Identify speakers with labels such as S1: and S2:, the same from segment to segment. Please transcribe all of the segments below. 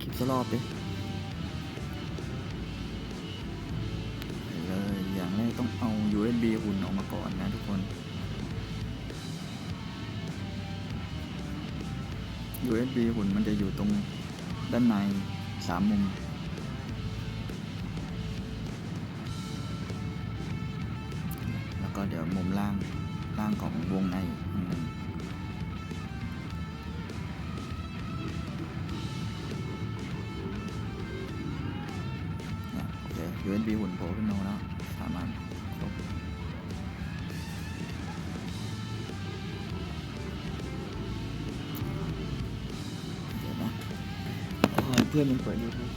S1: คลิปสักรอบดิเลยอย่างแรกต้องเอา USB อุ่นออกมาก่อนนะทุกคน USB หุ่นมันจะอยู่ตรงด้านในสามมุม แล้วก็เดี๋ยวมุมล่างล่างของวงในอันหนึ่ง ยโอเค USB หุ่นโผล่ขึ้นมาแล้วสามารถครบเดี๋ยวนะโอ้ยเพื่อนมันเปิดยูทูบ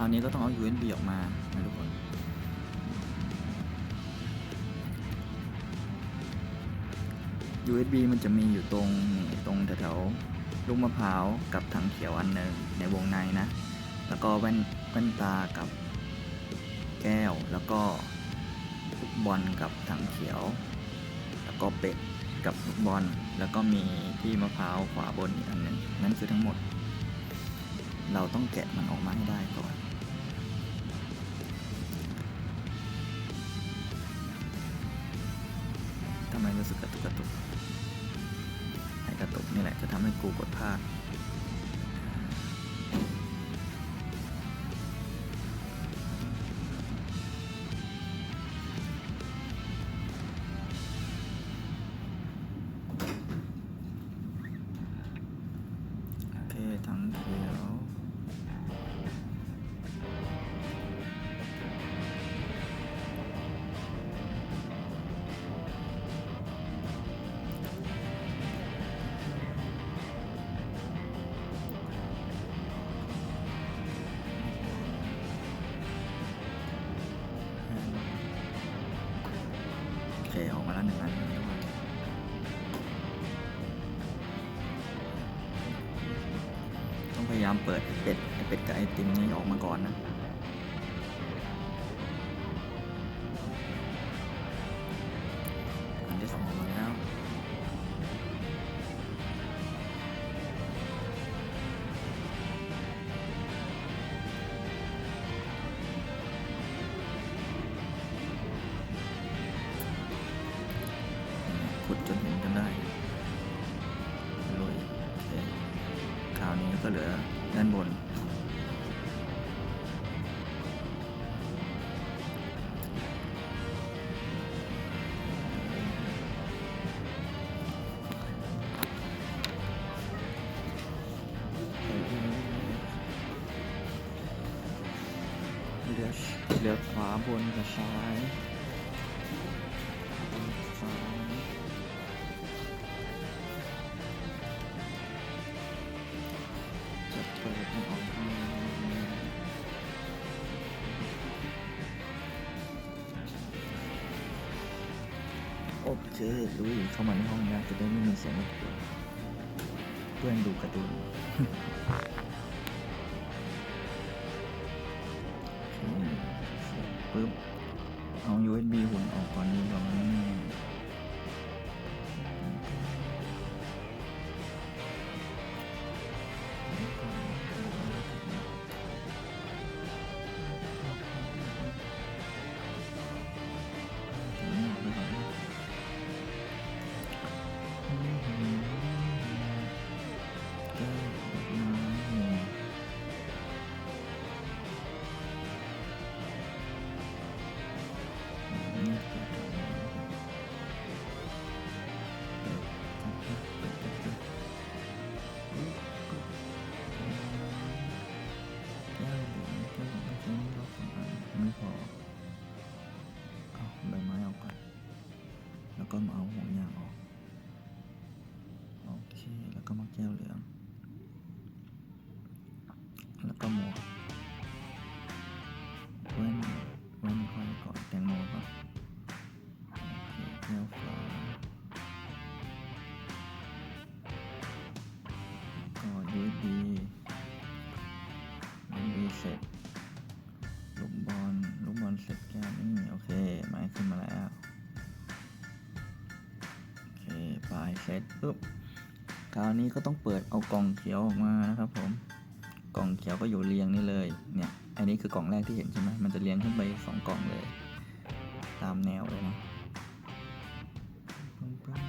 S1: ราวนี้ก็ต้องเอา USB ออกมานะทุกคน USB มันจะมีอยู่ตรงตรงแถวๆลูกมะพร้าวกับถังเขียวอันหนึ่งในวงในนะ แล้วก็แว่นแว่นตากับแก้ว แล้วก็ลูกบอลกับถังเขียว แล้วก็เป็ดกับลูกบอล แล้วก็มีที่มะพร้าวขวาบนอีกอันหนึ่งนั่นคือทั้งหมด เราต้องแกะมันออกมาให้ได้ก่อน ทำไมรู้สึกกระตุกกระตุกไอ้กระตุกนี่แหละจะทำให้กูกดพลาด แล้วหนึ่งอันนะทุกคนต้องพยายามเปิดไอเป็ดไอเป็ดกับไอติมนี้ออกมาก่อนนะ เหลือเหลือขวาบนกับซ้ายซ้ายจะเปิดมันออกมาโอเคลุยเข้ามาในห้องนี้จะได้ไม่มีเสียงรบกวนเพื่อนดูกร์ตูน ก็มาเอาหัวยางออก โอเค แล้วก็มาแก้วเหลือง เสร็จปุ๊บคราวนี้ก็ต้องเปิดเอากล่องเขียวออกมานะครับผมกล่องเขียวก็อยู่เรียงนี่เลยเนี่ยอันนี้คือกล่องแรกที่เห็นใช่ไหมมันจะเรียงขึ้นไปสองกล่องเลย ตามแนวเลยนะปึ้งปึ้ง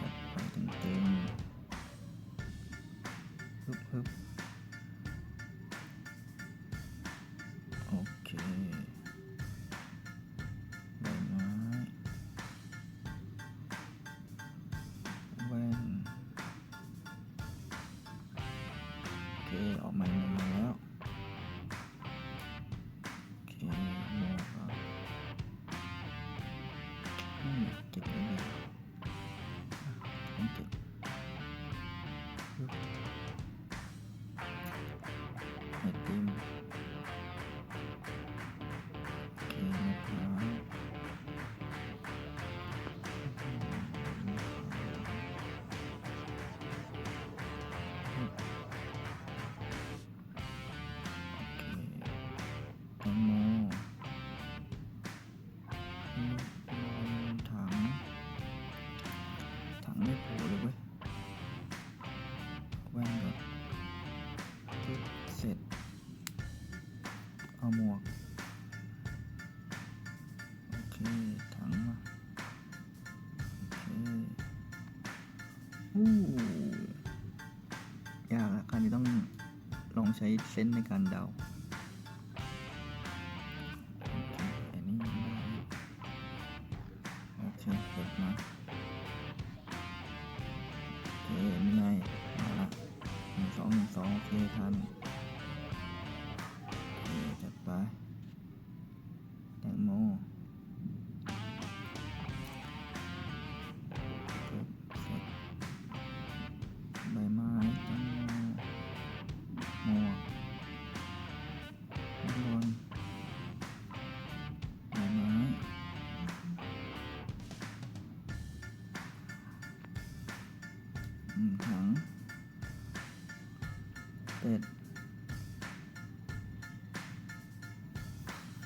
S1: จัดไปเต็มๆฮึบ เค ออกมาหนึ่งมาแล้ว โอเคหมวกเก็บไว้เลยอะต้องเก็บปึ๊บไอติม ตงโมลูกบอลถัง ถังไม่โผล่เลยเว้ยแว่นก่อนเสร็จ เอาหมวก โอเค ถังมาโอเคอู้ยากละคราวนี้ต้องลองใช้เซนส์ในการเดา แตงโมใบไม้แตงโมหมวกลูกบอลใบไม้ถังเป็ด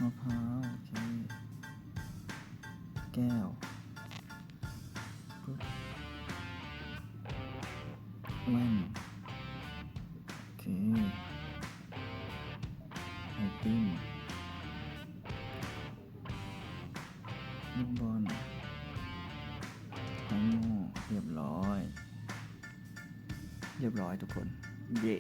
S1: มะพร้าวโอเคแก้วปึ๊บแว่นโอเคไอติมลูกบอลแตงโมเรียบร้อย เรียบร้อยทุกคน เย่